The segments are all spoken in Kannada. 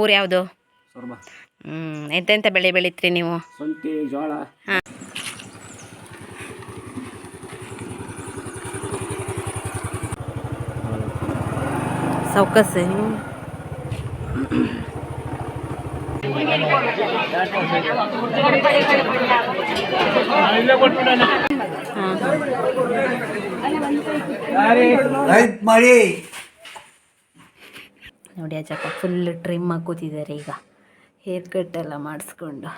ಊರು ಯಾವುದು? ಹ್ಮ್ ಹ್ಞೂ ಎಂತೆಂಥ ಬೆಳೆ ಬೆಳಿತೀರಿ ನೀವು? ಜೋಳ. ಸೌಕಸ್ ನೀವು? ಹಾಂ. ರೈತ ಮಾಡಿ ನೋಡಿ ಅಜ್ಜಪ್ಪ ಫುಲ್ ಟ್ರಿಮ್ ಹಾಕೋತಿದ್ದಾರೆ ಕೂತಿದ್ದಾರೆ ಈಗ. ಹೇರ್ ಕಟ್ ಎಲ್ಲ ಮಾಡಿಸ್ಕೊಂಡು.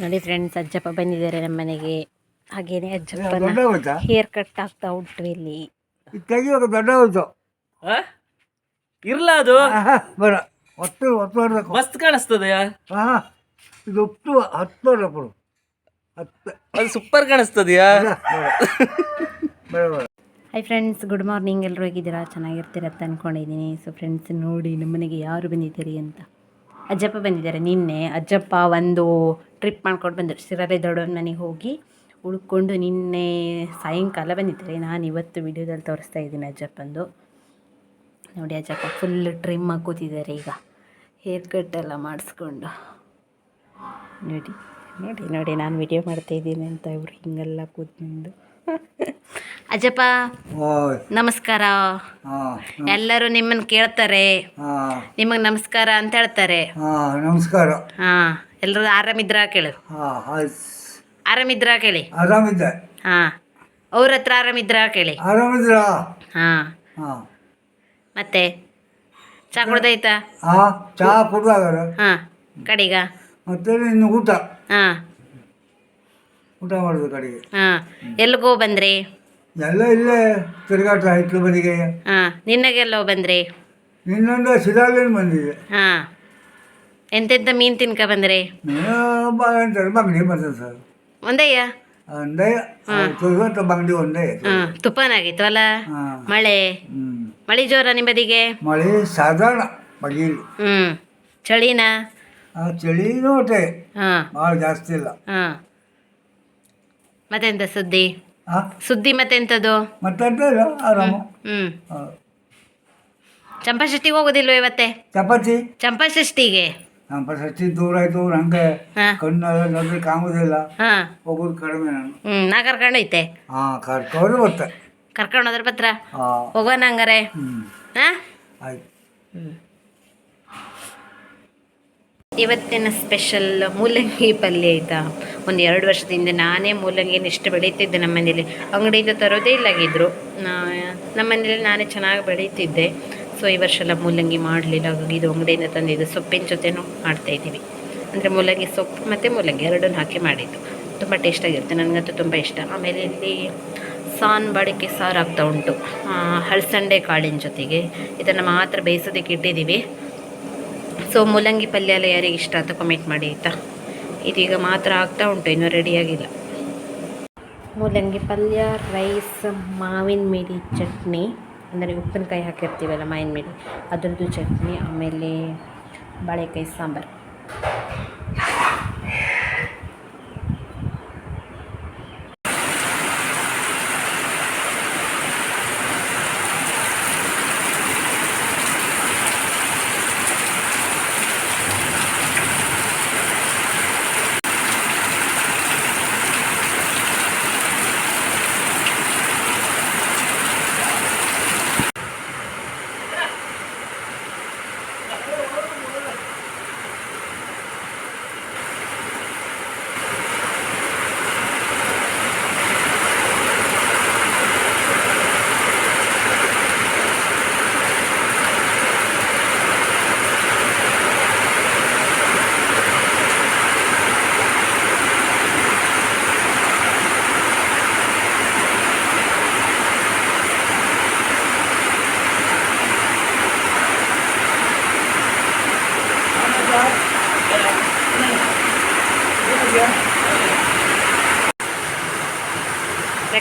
ನೋಡಿ ಫ್ರೆಂಡ್ಸ್ ಅಜ್ಜಪ್ಪ ಬಂದಿದ್ದಾರೆ ನಮ್ಮ ಮನೆಗೆ. ಹಾಗೇನೆ ಅಜ್ಜಪ್ಪನ ಹೇರ್ ಕಟ್ ಆಗ್ತಾ ಉಂಟು ಇಲ್ಲಿ. ಇರ್ಲ ಅದು? ಒಟ್ಟು ಒತ್ತು ಮಸ್ತ್ ಕಾಣಿಸ್ತದೆ ಹಾಂ. ಇದು ಒಟ್ಟು ಹತ್ತು ಅದು ಸೂಪರ್ ಕಾಣಿಸ್ತದ್ಯಾ? ಹಾಯ್ ಫ್ರೆಂಡ್ಸ್ ಗುಡ್ ಮಾರ್ನಿಂಗ್ ಎಲ್ಲರೂ ಹೇಗಿದ್ದೀರಾ? ಚೆನ್ನಾಗಿರ್ತೀರ ಅಂತ ಅಂದ್ಕೊಂಡಿದ್ದೀನಿ ಸೊ ಫ್ರೆಂಡ್ಸ್ ನೋಡಿ ನಮ್ಮನೆಗೆ ಯಾರು ಬಂದಿದ್ದೀರಿ ಅಂತ. ಅಜ್ಜಪ್ಪ ಬಂದಿದ್ದಾರೆ ನಿನ್ನೆ. ಅಜ್ಜಪ್ಪ ಒಂದು ಟ್ರಿಪ್ ಮಾಡ್ಕೊಂಡು ಬಂದರು. ಸಿರಲೆ ದೊಡ್ಡವ್ರ ಮನೆಗೆ ಹೋಗಿ ಉಳ್ಕೊಂಡು ನಿನ್ನೆ ಸಾಯಂಕಾಲ ಬಂದಿದ್ದಾರೆ. ನಾನು ಇವತ್ತು ವಿಡಿಯೋದಲ್ಲಿ ತೋರಿಸ್ತಾ ಇದ್ದೀನಿ ಅಜ್ಜಪ್ಪಂದು. ನೋಡಿ ಅಜ್ಜಪ್ಪ ಫುಲ್ ಟ್ರಿಮ್ ಹಾಕೋತಿದ್ದಾರೆ ಕೂತಿದ್ದಾರೆ ಈಗ. ಹೇರ್ ಕಟ್ ಎಲ್ಲ ಮಾಡಿಸ್ಕೊಂಡು. ನೋಡಿ. ನೋಡಿ ನೋಡಿ ನಾನು ವಿಡಿಯೋ ಮಾಡ್ತಾ ಇದ್ದೀನಿ ಅಂತ ಇವ್ರು ಹಿಂಗೆಲ್ಲ ಕೂತ್ಕೊಂಡು. ಅಜ್ಜಪ್ಪ ನಮಸ್ಕಾರ. ಹಾಂ ಎಲ್ಲರೂ ನಿಮ್ಮನ್ನು ಕೇಳ್ತಾರೆ. ಹಾಂ. ನಿಮಗೆ ನಮಸ್ಕಾರ ಅಂತ ಹೇಳ್ತಾರೆ. ಹಾಂ ನಮಸ್ಕಾರ. ಹಾಂ ಎಲ್ಲರೂ ಆರಾಮಿದ್ರ ಕೇಳು. ಆರಾಮಿದ್ರ ಆರಾಮಿದ್ರಾ ಕೇಳಿ. ಆರಾಮಿದ್ದೆ. ಹಾಂ ಅವ್ರ ಹತ್ರ ಆರಾಮಿದ್ರಾ ಕೇಳಿ. ಆರಾಮಿದ್ರ? ಹಾಂ. ಹಾಂ. ಮತ್ತೆ ಚಾ ಕುಡ್ದೈತಾ ಹಾಂ ಚಹಾ ಕುಡ್ದಾಗಾರ. ಹಾಂ ಕಡೆಗ? ಮತ್ತೆ ಇನ್ನು ಊಟ? ಹಾಂ. ಊಟ ಮಾಡೋದು ಕಡೆಗೆ. ಹಾಂ. ಎಲ್ಲಿಗೋ ಬಂದ್ರಿ? ಎಲ್ಲ ಇಲ್ಲೇ ತಿರುಗಾಟ ಆಯ್ತು ಬದಿಗೆ ಹಾಂ. ನಿನ್ನಗೆಲ್ಲೋ ಬಂದ್ರಿ? ಇನ್ನೊಂದು ಸಿದಾಲೇನು ಬಂದಿದೆ. ಹಾಂ. ಎಂತೆಂಥ ಮೀನು ತಿನ್ಕ ಬಂದ್ರಿ? ಬಂಗಡಿ ಬರ್ತದೆ ಸರ್. ಒಂದಯ್ಯ? ಒಂದೇ ತುರ್ಗಂತ ಬಂಗಡಿ ಒಂದೇ ಹಾಂ. ತುಫಾನಾಗಿತ್ತು ಹಾಂ. ಮಳೆ? ಮಳೆ ಜೋರ ನಿಮ್ಮದಿಗೆ? ಮಳೆ ಸಾಧಾರಣ ಬಗೀಲಿ ಹ್ಞೂ ಚಳಿನ? ಆ ಚಳಿ ನೋಟೆ ಹಾಂ. ಭಾಳ ಜಾಸ್ತಿ ಇಲ್ಲ. ಹಾಂ. ಮತ್ತೆಂತ ಸುದ್ದಿ? ಆ? ಸುದ್ದಿ ಮತ್ತೆಂಥದ್ದು ಮತ್ತೆ ಆರಾಮ. ಹ್ಞೂ ಹಾಂ. ಚಂಪಾಷಷ್ಟಿಗೆ ಹೋಗೋದಿಲ್ವ ಇವತ್ತೆ? ಚಪಾತಿ? ಚಂಪಾಷಷ್ಟಿಗೆ ನಮ್ಮ ಪ್ರಶಸ್ತಿ ದೂರ ಆಯ್ತು ಹಂಗೆ ಹಾಂ. ಕಣ್ಣೆಲ್ಲ ನೋಡ್ಲಿಕ್ಕೆ ಆಗೋದಿಲ್ಲ ಹಾಂ. ಹೋಗೋದು ಕಡಿಮೆ ನಾನು. ಹ್ಞೂ ನಾ ಕರ್ಕೊಂಡೈತೆ ಹಾಂ ಕರ್ಕೊಂಡು ಬರ್ತೆ ಕರ್ಕೊಂಡು ಹೋದ್ರ ಪತ್ರ? ಹಾಂ. ಹೋಗೋಣ ಹಂಗಾರೆ. ಹ್ಞೂ ಹಾಂ? ಆಯ್ತು. ಇವತ್ತಿನ ಸ್ಪೆಷಲ್ ಮೂಲಂಗಿ ಪಲ್ಯ ಆಯಿತಾ? ಒಂದು ಎರಡು ವರ್ಷದಿಂದ ನಾನೇ ಮೂಲಂಗಿನ ಇಷ್ಟು ಬೆಳೀತಿದ್ದೆ ನಮ್ಮ ಮನೇಲಿ. ಅಂಗಡಿಯಿಂದ ತರೋದೇ ಇಲ್ಲಾಗಿದ್ದರು ನಮ್ಮ ಮನೇಲಿ ನಾನೇ ಚೆನ್ನಾಗಿ ಬೆಳೀತಿದ್ದೆ. ಸೊ ಈ ವರ್ಷ ಎಲ್ಲ ಮೂಲಂಗಿ ಮಾಡಲಿಲ್ಲ. ಹಾಗಾಗಿ ಇದು ಅಂಗಡಿಯಿಂದ ತಂದಿದ್ದು ಸೊಪ್ಪಿನ ಜೊತೆನೂ ಮಾಡ್ತಾಯಿದ್ದೀವಿ ಅಂದರೆ ಮೂಲಂಗಿ ಸೊಪ್ಪು ಮತ್ತು ಮೂಲಂಗಿ ಎರಡನ್ನೂ ಹಾಕಿ ಮಾಡಿದ್ದು. ತುಂಬ ಟೇಸ್ಟಾಗಿರುತ್ತೆ ನನಗಂತೂ ತುಂಬ ಇಷ್ಟ. ಆಮೇಲೆ ಇಲ್ಲಿ ಸಾನ್ ಬಾಡಿಕೆ ಸಾರು ಆಗ್ತಾ ಉಂಟು ಹಳಸಂಡೆ ಕಾಳಿನ ಜೊತೆಗೆ. ಇದನ್ನು ಮಾತ್ರ ಬೇಯಿಸೋದಕ್ಕೆ ಇಟ್ಟಿದ್ದೀವಿ. ಸೊ ಮೂಲಂಗಿ ಪಲ್ಯ ಎಲ್ಲ ಯಾರಿಗೆ ಇಷ್ಟ ಅಂತ ಕಮೆಂಟ್ ಮಾಡಿ ಆಯಿತಾ? ಇದೀಗ ಮಾತ್ರ ಆಗ್ತಾ ಉಂಟು, ಇನ್ನೂ ರೆಡಿಯಾಗಿಲ್ಲ ಮೂಲಂಗಿ ಪಲ್ಯ ರೈಸ್ ಮಾವಿನ ಮಿಡಿ ಚಟ್ನಿ, ಅಂದರೆ ಉಪ್ಪಿನಕಾಯಿ ಹಾಕಿರ್ತೀವಲ್ಲ ಮಾವಿನ ಮಿಡಿ, ಅದರದ್ದು ಚಟ್ನಿ, ಆಮೇಲೆ ಬಾಳೆಕಾಯಿ sambar.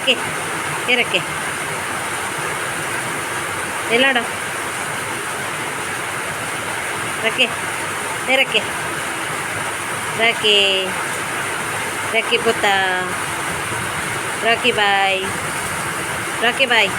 qué? ¿Era qué? ¿El ara? ¿Era qué? ¿Era qué? ¿Era qué? ¿Era qué puta? ¿Era qué bye? ¿Era qué bye?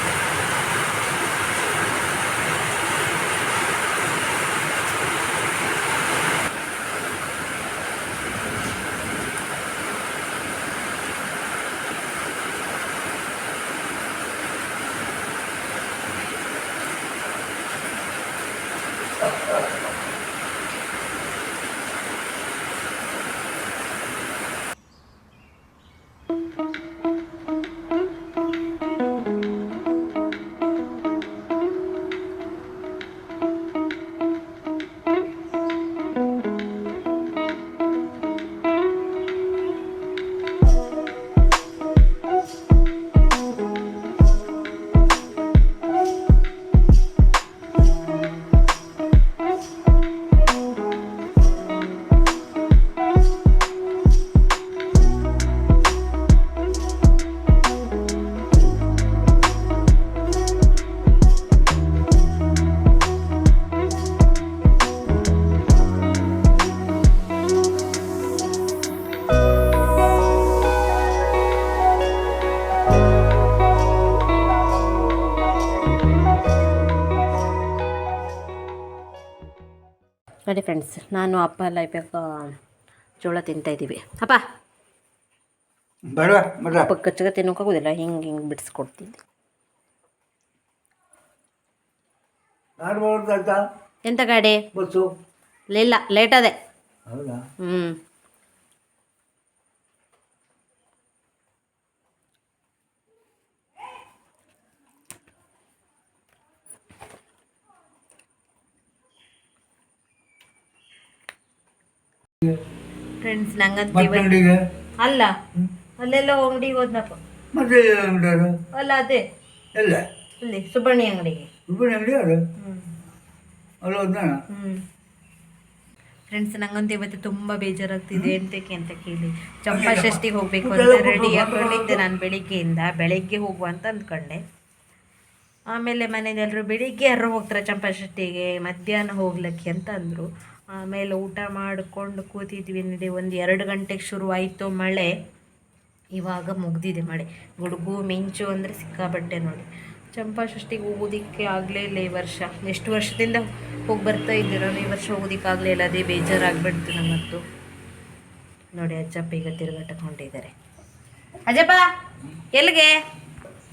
ನೋಡಿ ಫ್ರೆಂಡ್ಸ್ ನಾನು ಅಪ್ಪ ಎಲ್ಲ ಇವಾಗ ಜೋಳ ತಿಂತಾ ಇದ್ದೀವಿ. ಅಪ್ಪ! ಅಪ್ಪ ಕಚ್ಚಗ ತಿನ್ನೋಕ್ಕಾಗೋದಿಲ್ಲ ಹಿಂಗೆ ಹಿಂಗೆ ಬಿಡಿಸ್ಕೊಡ್ತಿದ್ದೆ. ಎಂತ ಗಾಡಿ? ಬಸ್ಸು. ಇಲ್ಲ ಲೇಟ್ ಅದೇ. ಹ್ಞೂ ಫ್ರೆಂಡ್ಸ್ ನಂಗಂತ ಅಂಗಡಿಗೆ? ಅಲ್ಲ. ಅಲ್ಲೆಲ್ಲ ಅಂಗಡಿಗೆ ಹೋದ್ನಪ್ಪ. ಮತ್ತೆ ಅಂಗಡಿ ಅಲ್ಲ ಅದೇ. ಎಲ್ಲ? ಅಲ್ಲಿ ಸುಬ್ಬಣ್ಣಿ ಅಂಗಡಿಗೆ. ಇಬ್ಬರು ಅಂಗಡಿ ಹ್ಞೂ ಅಲ್ಲ ಹೋದ್ನಾನ ಫ್ರೆಂಡ್ಸ್ ನಂಗಂತ ಇವತ್ತು ತುಂಬಾ ಬೇಜಾರಾಗ್ತಿದೆ. ಎಂತಕ್ಕೆ ಅಂತ ಕೇಳಿ. ಚಂಪಾಷಷ್ಠಿಗೆ ಹೋಗಬೇಕು ಅಂತ ರೆಡಿ ಹಾಕೊಂಡಿದ್ದೆ ನಾನು ಬೆಳಿಗ್ಗೆಯಿಂದ. ಬೆಳಿಗ್ಗೆ ಹೋಗುವ ಅಂತ ಅಂದ್ಕೊಂಡೆ. ಆಮೇಲೆ ಮನೆಯಲ್ಲರೂ ಬೆಳಿಗ್ಗೆ ಯಾರು ಹೋಗ್ತಾರೆ ಚಂಪಾಷಷ್ಟಿಗೆ ಮಧ್ಯಾಹ್ನ ಹೋಗ್ಲಿಕ್ಕೆ ಅಂತ ಅಂದರು. ಆಮೇಲೆ ಊಟ ಮಾಡಿಕೊಂಡು ಕೂತಿದ್ವಿ. ನಡಿ ಒಂದು ಎರಡು ಗಂಟೆಗೆ ಶುರುವಾಯಿತು ಮಳೆ. ಇವಾಗ ಮುಗ್ದಿದೆ ಮಳೆ. ಗುಡುಗು ಮಿಂಚು ಅಂದರೆ ಸಿಕ್ಕಾಬಟ್ಟೆ ನೋಡಿ. ಚಂಪಾ ಷಷ್ಟಿಗೆ ಹೋಗೋದಿಕ್ಕೆ ಆಗಲೇ ಇಲ್ಲ ಈ ವರ್ಷ. ಎಷ್ಟು ವರ್ಷದಿಂದ ಹೋಗಿ ಬರ್ತಾ ಇದ್ದೀರೋ ಈ ವರ್ಷ ಹೋಗೋದಿಕ್ಕೆ ಆಗಲೇ ಇಲ್ಲ. ಅದೇ ಬೇಜಾರಾಗ್ಬಿಡ್ತು ನಮ್ಮತ್ತು ನೋಡಿ ಅಜ್ಜಪ್ಪ ಈಗ ತಿರುಗಾಟಕ್ಕೆ ಹೊಂಟಿದ್ದಾರೆ ಅಜ್ಜಪ್ಪ ಎಲ್ಲಿಗೆ?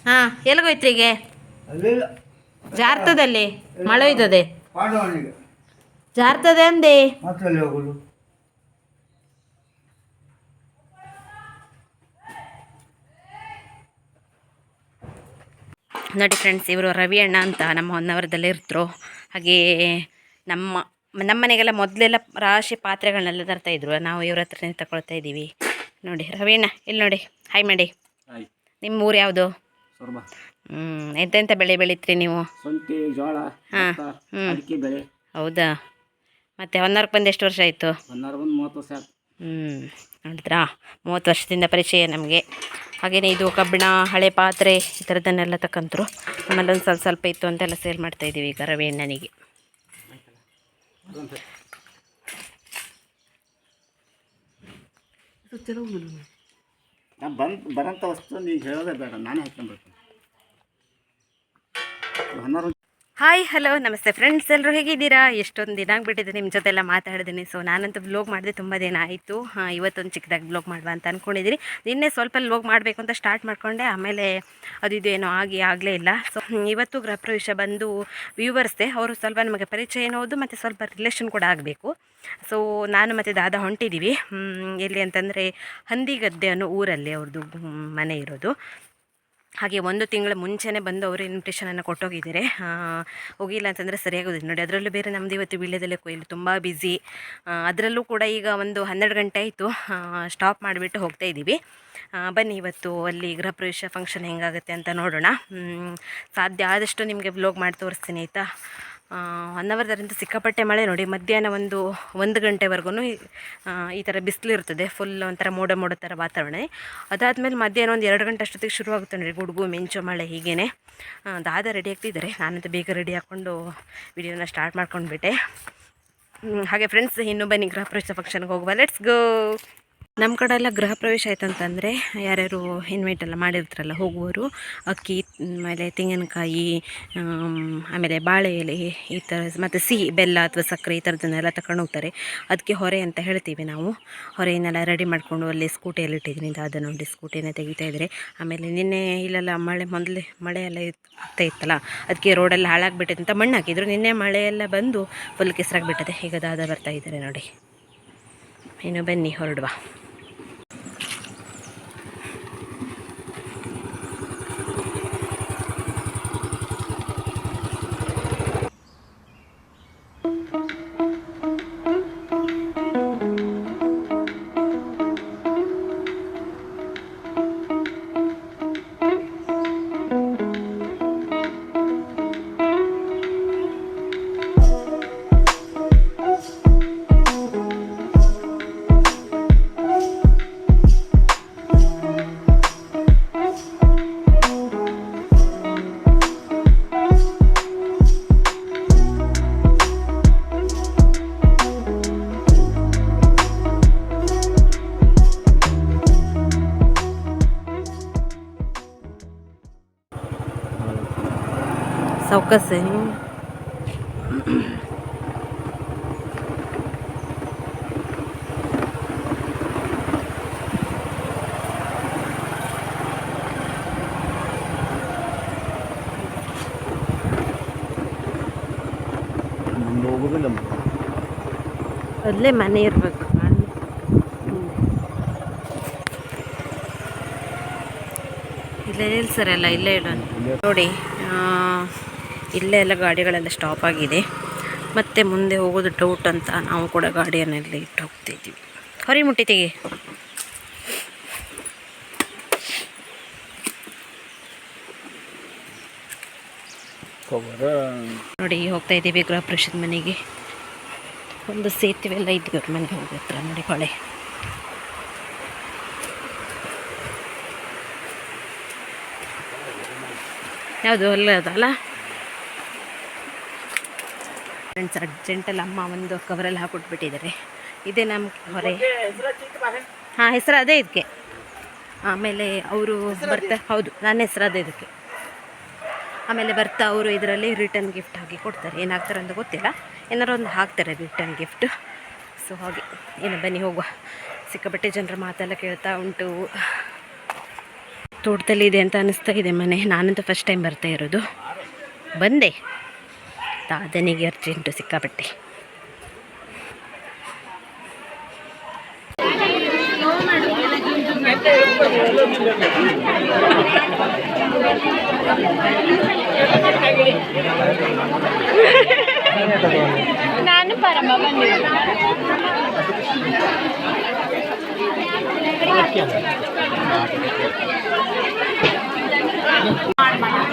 ಹಾಂ ಎಲ್ಲಿಗೋಯ್ತು ಈಗ ಜಾರ್ತದಲ್ಲಿ ಮಳೆ ಇದ್ದದೆ ಜಾರ್ತದೆ ಅಂದೆ ಮತ್ತೆ ಅಲ್ಲಿ ಹೋಗೋದು. ನೋಡಿ ಫ್ರೆಂಡ್ಸ್ ಇವರು ರವಿ ಅಣ್ಣ ಅಂತ ನಮ್ಮ ಹೊನ್ನವರದಲ್ಲೇ ಇರ್ತರು. ಹಾಗೆ ನಮ್ಮ ನಮ್ಮ ಮನೆಗೆಲ್ಲ ಮೊದಲೆಲ್ಲ ರಾಶಿ ಪಾತ್ರೆಗಳನ್ನೆಲ್ಲ ತರ್ತಾಯಿದ್ರು ನಾವು ಇವ್ರ ಹತ್ರನೇ ತಗೊಳ್ತಾ ಇದ್ದೀವಿ. ನೋಡಿ ರವಿ ಅಣ್ಣ ಇಲ್ಲಿ ನೋಡಿ. ಹಾಯ್ ಮಾಡಿ ನಿಮ್ಮ ಊರು ಯಾವುದು? ಹ್ಞೂ ಎಂತೆಂಥ ಬೆಳೆ ಬೆಳೀತ್ರಿ ನೀವು? ಹಾಂ ಹ್ಞೂ ಬೆಳೆ. ಹೌದಾ? ಮತ್ತು ಹೊನ್ನಾರಕ್ಕೆ ಬಂದು ಎಷ್ಟು ವರ್ಷ ಆಯಿತು? ಮೂವತ್ತು ವರ್ಷ ಆಯ್ತು. ಹ್ಞೂ ನೋಡಿದ್ರಾ? ಮೂವತ್ತು ವರ್ಷದಿಂದ ಪರಿಚಯ ನಮಗೆ. ಹಾಗೆಯೇ ಇದು ಕಬ್ಬಿಣ ಹಳೆ ಪಾತ್ರೆ ಈ ಥರದನ್ನೆಲ್ಲ ತಕ್ಕಂತರು ಆಮೇಲೆ ಒಂದು ಸ್ವಲ್ಪ ಸ್ವಲ್ಪ ಇತ್ತು ಅಂತೆಲ್ಲ ಸೇಲ್ ಮಾಡ್ತಾಯಿದ್ದೀವಿ ಈಗ ರವಿ ನನಗೆ ನಾ ಬಂದು ಬರೋಂಥ ವಸ್ತು ನೀವು ಹೇಳೋದೇ ಬೇಡ. ನಾನೇ ಹಾಕ್ಕೊಂಡ್ಬಿಡ್ತೀನಿ. ಹನ್ನೊಂದು ಹಾಯ್ ಹಲೋ ನಮಸ್ತೆ ಫ್ರೆಂಡ್ಸ್ ಎಲ್ಲರೂ ಹೇಗಿದ್ದೀರಾ? ಎಷ್ಟೊಂದು ದಿನ ಆಗಿಬಿಟ್ಟಿದೆ ನಿಮ್ಮ ಜೊತೆ ಎಲ್ಲ ಮಾತಾಡಿದ್ದೀನಿ ಸೊ ನಾನಂತೂ ಬ್ಲಾಗ್ ಮಾಡಿದೆ ತುಂಬ ದಿನ ಆಯಿತು. ಹಾಂ, ಇವತ್ತೊಂದು ಚಿಕ್ಕದಾಗಿ ಬ್ಲಾಗ್ ಮಾಡುವ ಅಂತ ಅಂದ್ಕೊಂಡಿದ್ದೀನಿ ನಿನ್ನೆ ಸ್ವಲ್ಪ ಬ್ಲಾಗ್ ಮಾಡಬೇಕು ಅಂತ ಸ್ಟಾರ್ಟ್ ಮಾಡಿಕೊಂಡೆ. ಆಮೇಲೆ ಅದು ಇದು ಏನೋ ಆಗಿ ಆಗಲೇ ಇಲ್ಲ. ಸೊ ಇವತ್ತು ಗೃಹ ಪ್ರವೇಶ ಬಂದು ವ್ಯೂವರ್ಸ್ದೆ ಅವರು ಸ್ವಲ್ಪ ನಮಗೆ ಪರಿಚಯ ಏನೋದು ಮತ್ತು ಸ್ವಲ್ಪ ರಿಲೇಷನ್ ಕೂಡ ಆಗಬೇಕು. ಸೊ ನಾನು ಮತ್ತು ದಾದಾ ಹೊಂಟಿದ್ದೀವಿ ಎಲ್ಲಿ ಅಂತಂದರೆ ಹಂದಿಗದ್ದೆ ಅನ್ನೋ ಊರಲ್ಲಿ ಅವ್ರದ್ದು ಮನೆ ಇರೋದು. ಹಾಗೆ ಒಂದು ತಿಂಗಳ ಮುಂಚೆನೇ ಬಂದು ಅವರು ಇನ್ವಿಟೇಷನನ್ನು ಕೊಟ್ಟೋಗಿದ್ದಾರೆ. ಹೋಗಿಲ್ಲ ಅಂತಂದರೆ ಸರಿಯಾಗೋದಿಲ್ಲ. ನೋಡಿ, ಅದರಲ್ಲೂ ಬೇರೆ ನಮ್ಮದು ಇವತ್ತು ವೀಳ್ಯದೆಲೆ ಕೊಯ್ಲು ತುಂಬ ಬ್ಯುಸಿ ಅದರಲ್ಲೂ ಕೂಡ ಈಗ ಒಂದು ಹನ್ನೆರಡು ಗಂಟೆ ಆಯಿತು. ಸ್ಟಾಪ್ ಮಾಡಿಬಿಟ್ಟು ಹೋಗ್ತಾ ಇದ್ದೀವಿ. ಬನ್ನಿ ಇವತ್ತು ಅಲ್ಲಿ ಗೃಹ ಪ್ರವೇಶ ಫಂಕ್ಷನ್ ಹೆಂಗಾಗುತ್ತೆ ಅಂತ ನೋಡೋಣ. ಸಾಧ್ಯ ಆದಷ್ಟು ನಿಮಗೆ ವ್ಲೋಗ್ ಮಾಡಿ ತೋರಿಸ್ತೀನಿ, ಆಯಿತಾ? ಒನ್ ಅವರ್ದರಿಂದ ಸಿಕ್ಕಾಪಟ್ಟೆ ಮಳೆ ನೋಡಿ ಮಧ್ಯಾಹ್ನ ಒಂದು ಒಂದು ಗಂಟೆವರೆಗೂ ಈ ಥರ ಬಿಸಿಲು ಇರ್ತದೆ. ಫುಲ್ ಒಂಥರ ಮೋಡ ಮೋಡ ಥರ ವಾತಾವರಣ. ಅದಾದಮೇಲೆ ಮಧ್ಯಾಹ್ನ ಒಂದು ಎರಡು ಗಂಟೆ ಅಷ್ಟೊತ್ತಿಗೆ ಶುರುವಾಗುತ್ತೆ ನೋಡಿ ಗುಡುಗು, ಮಿಂಚು, ಮಳೆ ಹೀಗೇ ದಾದ ರೆಡಿ ಆಗ್ತಿದ್ದಾರೆ. ನಾನಂತೂ ಬೇಗ ರೆಡಿ ಹಾಕ್ಕೊಂಡು ವಿಡಿಯೋನ ಸ್ಟಾರ್ಟ್ ಮಾಡ್ಕೊಂಡ್ಬಿಟ್ಟೆ. ಹಾಗೆ ಫ್ರೆಂಡ್ಸ್ ಇನ್ನು ಬನ್ನಿ ಗೃಹ ಪ್ರವೇಶ ಫಂಕ್ಷನ್ಗೆ ಹೋಗುವ. ಲೆಟ್ಸ್ ಗೋ ನಮ್ಮ ಕಡೆ ಎಲ್ಲ ಗೃಹ ಪ್ರವೇಶ ಆಯ್ತಂತಂದರೆ ಯಾರ್ಯಾರು ಇನ್ವೈಟ್ ಎಲ್ಲ ಮಾಡಿರ್ತಾರಲ್ಲ, ಹೋಗುವವರು, ಅಕ್ಕಿ, ಆಮೇಲೆ ತೆಂಗಿನಕಾಯಿ ಆಮೇಲೆ ಬಾಳೆ ಎಲೆ ಈ ಥರ ಮತ್ತು ಸಿಹಿ, ಬೆಲ್ಲ ಅಥವಾ ಸಕ್ಕರೆ ಈ ಥರದನ್ನೆಲ್ಲ ತಗೊಂಡು ಹೋಗ್ತಾರೆ. ಅದಕ್ಕೆ ಹೊರೆ ಅಂತ ಹೇಳ್ತೀವಿ ನಾವು. ಹೊರೆಯನ್ನೆಲ್ಲ ರೆಡಿ ಮಾಡಿಕೊಂಡು ಅಲ್ಲಿ ಸ್ಕೂಟಿಯಲ್ಲಿ ಇಟ್ಟಿದ್ದೀನಿ ಅದು ನೋಡಿ ಸ್ಕೂಟಿನ ತೆಗಿತಾ ಇದ್ದಾರೆ ಆಮೇಲೆ ನಿನ್ನೆ ಇಲ್ಲೆಲ್ಲ ಮಳೆ ಮೊದಲೇ, ಮಳೆ ಎಲ್ಲ ಆಗ್ತಾ ಇತ್ತಲ್ಲ ಅದಕ್ಕೆ ರೋಡೆಲ್ಲ ಹಾಳಾಗಿಬಿಟ್ಟಿದೆ ಅಂತ ಮಣ್ಣು ಹಾಕಿದ್ರು. ನಿನ್ನೆ ಮಳೆ ಎಲ್ಲ ಬಂದು ಫುಲ್ ಕೆಸರಾಗಿಬಿಟ್ಟಿದೆ. ಈಗ ದಾದ ಬರ್ತಾ ಇದ್ದಾರೆ ನೋಡಿ. ಇನ್ನು ಬನ್ನಿ, ಹೊರಡುವ. ಸಾವ್ಕಾಸ ನೀವು ಮುಂದೆ ಹೋಗೋದಿಲ್ಲ ಅಲ್ಲೇ ಮನೆ ಇರಬೇಕು ಇಲ್ಲೇ ನಿಲ್ಸರಲ್ಲ ಇಲ್ಲೇ ಇಡೋಣ ನೋಡಿ ಆ, ಇಲ್ಲೇ ಎಲ್ಲ ಗಾಡಿಗಳೆಲ್ಲ ಸ್ಟಾಪ್ ಆಗಿದೆ. ಮತ್ತೆ ಮುಂದೆ ಹೋಗೋದು ಡೌಟ್ ಅಂತ ನಾವು ಕೂಡ ಗಾಡಿಯನ್ನೆಲ್ಲ ಇಟ್ಟು ಹೋಗ್ತಿದ್ದೀವಿ ಹೊರಿ ಮುಟ್ಟಿ ತೆಗಿ. ನೋಡಿ ಹೋಗ್ತಾ ಇದ್ದೀವಿ ಗೃಹ ಪ್ರವೇಶದ ಮನೆಗೆ. ಒಂದು ಸೇತುವೆ ಎಲ್ಲ ಇದ್ದು ಅವ್ರ ಮನೆಗೆ ಹೋಗತ್ರ ನೋಡಿ ಹೊಳೆ. ಯಾವುದು ಅಲ್ಲ ಅದಲ್ಲ ಫ್ರೆಂಡ್ಸ್ ಅರ್ಜೆಂಟಲ್ಲಿ ಅಮ್ಮ ಒಂದು ಕವರಲ್ಲಿ ಹಾಕೊಟ್ಬಿಟ್ಟಿದ್ದಾರೆ. ಇದೇ ನಮ್ಮ ಹೊರೆ. ಹಾಂ ಹೆಸರು ಅದೇ ಇದಕ್ಕೆ ಆಮೇಲೆ ಅವರು ಬರ್ತಾ ಹೌದು ನನ್ನ ಹೆಸರು ಅದೇ ಇದಕ್ಕೆ. ಆಮೇಲೆ ಬರ್ತಾ ಅವರು ಇದರಲ್ಲಿ ರಿಟರ್ನ್ ಗಿಫ್ಟ್ ಹಾಕಿ ಕೊಡ್ತಾರೆ. ಏನಾಗ್ತಾರೆ ಅಂತ ಗೊತ್ತಿಲ್ಲ. ಏನಾರು ಒಂದು ಹಾಕ್ತಾರೆ ರಿಟರ್ನ್ ಗಿಫ್ಟ್ ಸೊ ಹಾಗೆ. ಏನು ಬನ್ನಿ ಹೋಗುವ. ಸಿಕ್ಕಾಪಟ್ಟೆ ಜನರ ಮಾತೆಲ್ಲ ಕೇಳ್ತಾ ಉಂಟು. ತೋಟದಲ್ಲಿ ಇದೆ ಅಂತ ಅನ್ನಿಸ್ತಾ ಇದೆ ಮನೆ. ನಾನಂತೂ ಫಸ್ಟ್ ಟೈಮ್ ಬರ್ತಾ ಇರೋದು. ಬಂದೆ. ದಾದನಿಗೆ ಅರ್ಜೆಂಟು ಸಿಕ್ಕಾಪಟ್ಟೆ. ನಾನು ಪರಮ ಬಂದಿದ್ದೆ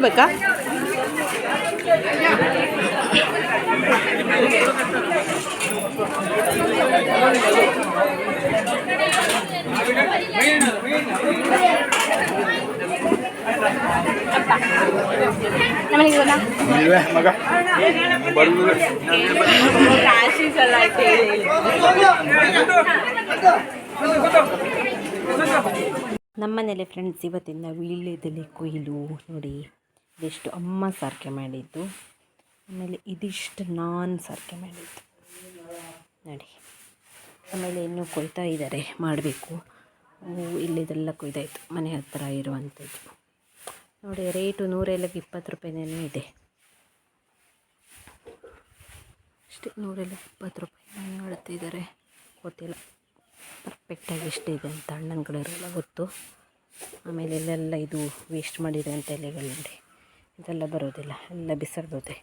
ಬೇಕಾ ನಮಗೆ ಗೊತ್ತಾ ಮಗ ರಾಶಿಸಲ್ಲ ಹೇಳಿ ನಮ್ಮನೇಲಿ ಫ್ರೆಂಡ್ಸ್ ಇವತ್ತಿಂದ ವೀಳ್ಯದಲ್ಲಿ ಕೊಯ್ಲು. ನೋಡಿ, ಇದಿಷ್ಟು ಅಮ್ಮ ಸಾರಿಗೆ ಮಾಡಿದ್ದು. ಆಮೇಲೆ ಇದಿಷ್ಟು ನಾನ್ ಸಾರಿಗೆ ಮಾಡಿದ್ದು. ನೋಡಿ, ಆಮೇಲೆ ಇನ್ನೂ ಕೊಯ್ತಾ ಇದ್ದಾರೆ ಮಾಡಬೇಕು. ಇಲ್ಲಿದೆಲ್ಲ ಕೊಯ್ದಾಯಿತು, ಮನೆ ಹತ್ತಿರ ಇರುವಂಥದ್ದು ನೋಡಿ, ರೇಟು ನೂರೆಲ್ಲಕ್ಕೆ ಇಪ್ಪತ್ತು ರೂಪಾಯಿನೇ ಇದೆ. ಅಷ್ಟೇ ನೂರೆಲ್ಲ ಇಪ್ಪತ್ತು ರೂಪಾಯಿ. ಹೇಳ್ತಿದ್ದಾರೆ ಗೊತ್ತಿಲ್ಲ. ಪರ್ಫೆಕ್ಟಾಗಿ ಎಷ್ಟಿದೆ ಅಂತ ಅಣ್ಣನ ಕಡೆ ಇರೋಲ್ಲ ಗೊತ್ತು. ಆಮೇಲೆ ಇಲ್ಲೆಲ್ಲ ಇದು ವೇಸ್ಟ್ ಮಾಡಿದೆ ಅಂತ ಎಲೆಗಳು ನೋಡಿ. ಇದೆಲ್ಲ ಬರೋದಿಲ್ಲ, ಎಲ್ಲ ಬಿಸಾಡ್ಬೋದೆ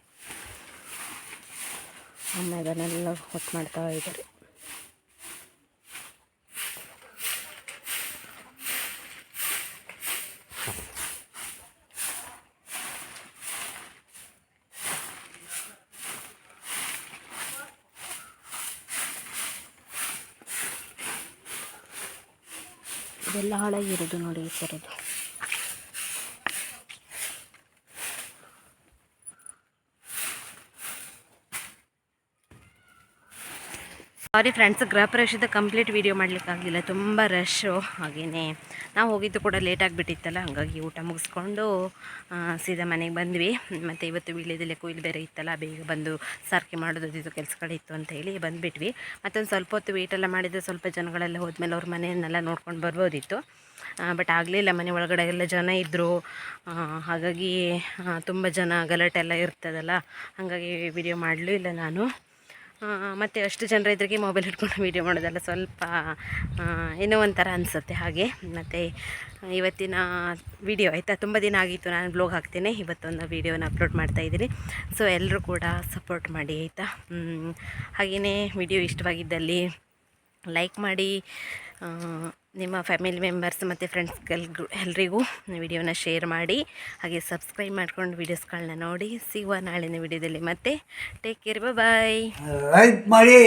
ಆಮೇಲೆ ಅದನ್ನೆಲ್ಲ ಒಟ್ಟು ಮಾಡ್ತಾ ಇದ್ದಾರೆ. ಇದೆಲ್ಲ ಹಾಳಾಗಿರೋದು ನೋಡಿ ಈ ಥರದ್ದು. ಸಾರಿ ಫ್ರೆಂಡ್ಸ್ ಗೃಹ ಪ್ರವೇಶದ ಕಂಪ್ಲೀಟ್ ವೀಡಿಯೋ ಮಾಡಲಿಕ್ಕಾಗಲಿಲ್ಲ. ತುಂಬ ರಶ್ಶು ಹಾಗೆಯೇ ನಾವು ಹೋಗಿದ್ದು ಕೂಡ ಲೇಟ್ ಆಗಿಬಿಟ್ಟಿತ್ತಲ್ಲ, ಹಾಗಾಗಿ ಊಟ ಮುಗಿಸ್ಕೊಂಡು ಸೀದಾ ಮನೆಗೆ ಬಂದ್ವಿ. ಮತ್ತು ಇವತ್ತು ವೀಳ್ಯದಲ್ಲಿ ಕೊಯ್ಲು ಬೇರೆ ಇತ್ತಲ್ಲ, ಬೇಗ ಬಂದು ಸಾರಿಗೆ ಮಾಡೋದು ಇದು ಕೆಲಸಗಳಿತ್ತು ಅಂತ ಹೇಳಿ ಬಂದುಬಿಟ್ವಿ. ಮತ್ತೊಂದು ಸ್ವಲ್ಪ ಹೊತ್ತು ವೇಟ್ ಎಲ್ಲ ಮಾಡಿದರೆ ಸ್ವಲ್ಪ ಜನಗಳೆಲ್ಲ ಹೋದ್ಮೇಲೆ ಅವ್ರ ಮನೆಯನ್ನೆಲ್ಲ ನೋಡ್ಕೊಂಡು ಬರ್ಬೋದಿತ್ತು. ಬಟ್ ಆಗಲಿಲ್ಲ, ಮನೆ ಒಳಗಡೆ ಎಲ್ಲ ಜನ ಇದ್ದರು ಹಾಗಾಗಿ ತುಂಬ ಜನ ಗಲಾಟೆ ಎಲ್ಲ ಇರ್ತದಲ್ಲ, ಹಾಗಾಗಿ ವಿಡಿಯೋ ಮಾಡಲೂ ಇಲ್ಲ ನಾನು. ಮತ್ತು ಅಷ್ಟು ಜನರ ಎದುರಿಗೆ ಮೊಬೈಲ್ ಹಿಡ್ಕೊಂಡು ವೀಡಿಯೋ ಮಾಡೋದಲ್ಲ ಸ್ವಲ್ಪ ಏನೋ ಒಂಥರ ಅನಿಸುತ್ತೆ ಹಾಗೆ. ಮತ್ತು ಇವತ್ತಿನ ವಿಡಿಯೋ ಆಯಿತಾ? ತುಂಬ ದಿನ ಆಗಿತ್ತು, ನಾನು ಬ್ಲಾಗ್ ಹಾಕ್ತೇನೆ. ಇವತ್ತೊಂದು ವೀಡಿಯೋನ ಅಪ್ಲೋಡ್ ಮಾಡ್ತಾ ಇದ್ದೀನಿ. ಸೊ ಎಲ್ಲರೂ ಕೂಡ ಸಪೋರ್ಟ್ ಮಾಡಿ, ಆಯಿತಾ? ಹಾಗೆಯೇ ವಿಡಿಯೋ ಇಷ್ಟವಾಗಿದ್ದಲ್ಲಿ ಲೈಕ್ ಮಾಡಿ ನಿಮ್ಮ ಫ್ಯಾಮಿಲಿ ಮೆಂಬರ್ಸ್ ಮತ್ತು ಫ್ರೆಂಡ್ಸ್ಗೆಲ್ಗೂ ಎಲ್ರಿಗೂ ವಿಡಿಯೋನ ಶೇರ್ ಮಾಡಿ, ಹಾಗೆ ಸಬ್ಸ್ಕ್ರೈಬ್ ಮಾಡ್ಕೊಂಡು ವೀಡಿಯೋಸ್ಗಳನ್ನ ನೋಡಿ, ಸಿಗುವ ನಾಳಿನ ವಿಡಿಯೋದಲ್ಲಿ ಮತ್ತೆ ಟೇಕ್ ಕೇರ್ ಬಾಯ್ ಲೈಕ್ ಮಾಡಿ.